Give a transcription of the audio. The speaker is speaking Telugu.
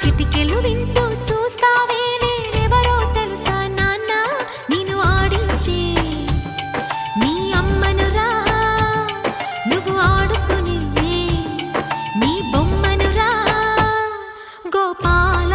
చిటికెలు వింటూ చూస్తావే నేనెవరో తెలుసా నాన్న? నేను ఆడించి నీ అమ్మనురా. నువ్వు ఆడుకుని నీ బొమ్మనురా. గోపాల